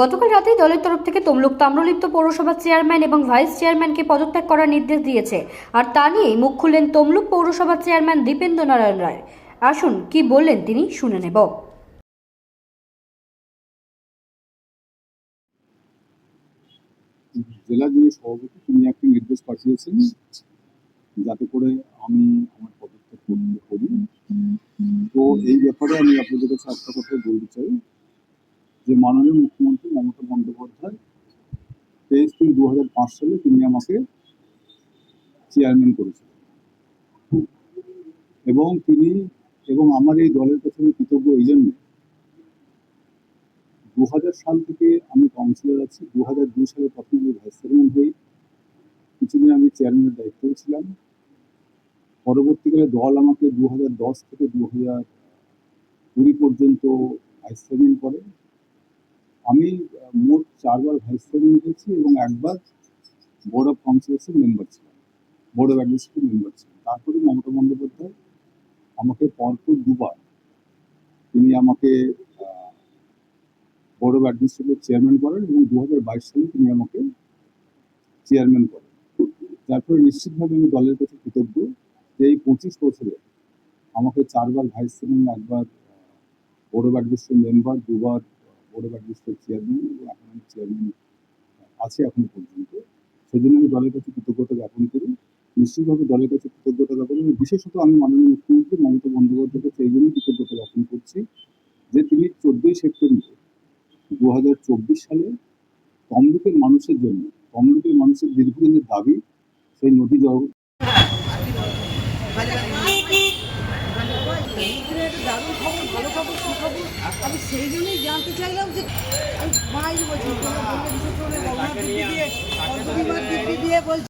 গতকাল রাতেই দলের তরফ থেকে তমলুক তাম্রলিপ্ত পৌরসভার চেয়ারম্যান এবং ভাইস চেয়ারম্যানকে পদত্যাগ করার নির্দেশ দিয়েছে। আর তা নিয়েই মুখ খুললেন তমলুক পৌরসভার চেয়ারম্যান দীপেন্দ্র নারায়ণ রায়। আসুন, কি বললেন তিনি শুনে নেব। জেলা যিনি সভাপতি, তিনি নির্দেশ পাঠিয়েছেন যাতে করে আমি আমার করি তো এই ব্যাপারে আমি আপনাদের কাছে কথা বলতে চাই যে মাননীয় মুখ্যমন্ত্রী মমতা বন্দ্যোপাধ্যায় তেইশ তিন দু হাজার পাঁচ সালে তিনি আমাকে চেয়ারম্যান করেছিলেন এবং তিনি এবং আমার এই দলের কাছে আমি কৃতজ্ঞ এই জন্য। দু হাজার সাল থেকে আমি কাউন্সিলর আছি। দু হাজার দুই সালে প্রথমে আমি ভাইস চেয়ারম্যান হই। কিছুদিন আমি চেয়ারম্যানের দায়িত্বেও ছিলাম। পরবর্তীকালে দল আমাকে দু হাজার দশ থেকে দু হাজার কুড়ি পর্যন্ত ভাইস চেয়ারম্যান করে। আমি মোট চারবার ভাইস চেয়ারম্যান হয়েছি এবং একবার বোর্ড অফ কাউন্সিলসের মেম্বার ছিলাম বোর্ড অফ অ্যাডমিনিস্ট্রেটিভ মেম্বার ছিলাম। তারপরে মমতা বন্দ্যোপাধ্যায় আমাকে পরপর দুবার তিনি আমাকে বোর্ড অফ অ্যাডমিনিস্ট্রেটিভ চেয়ারম্যান করেন এবং দু হাজার বাইশ সালে তিনি আমাকে চেয়ারম্যান করেন। তারপরে নিশ্চিতভাবে আমি দলের কাছে কৃতজ্ঞ যে এই পঁচিশ বছরে আমাকে চারবার ভাইস চেয়ারম্যান একবার বোর্ড অফ অ্যাডমিনিস্ট্রেটিভ মেম্বার দুবার অফ অ্যাডমিনিস্ট্রেটিভ চেয়ারম্যান এবং এখন চেয়ারম্যান আছি এখনও পর্যন্ত। সেই জন্য আমি দলের কাছে কৃতজ্ঞতা জ্ঞাপন করি। নিশ্চিতভাবে দলের কাছে কৃতজ্ঞতা জ্ঞাপন করি। বিশেষত আমি মাননীয় মুখ্যমন্ত্রী মমতা বন্দ্যোপাধ্যায়কে সেই জন্যই কৃতজ্ঞতা জ্ঞাপন করছি যে তিনি চোদ্দই সেপ্টেম্বর দু হাজার চব্বিশ সালে তমলুকের মানুষের জন্য, তমলুকের মানুষের দীর্ঘদিনের দাবি, সেই নদী জল এইখানে একটা দারুণ খবর ভালো খবর আমি সেই জন্যই জানতে চাইলাম যে, আমি বাইরে বলছি দিয়ে দিয়ে বলছি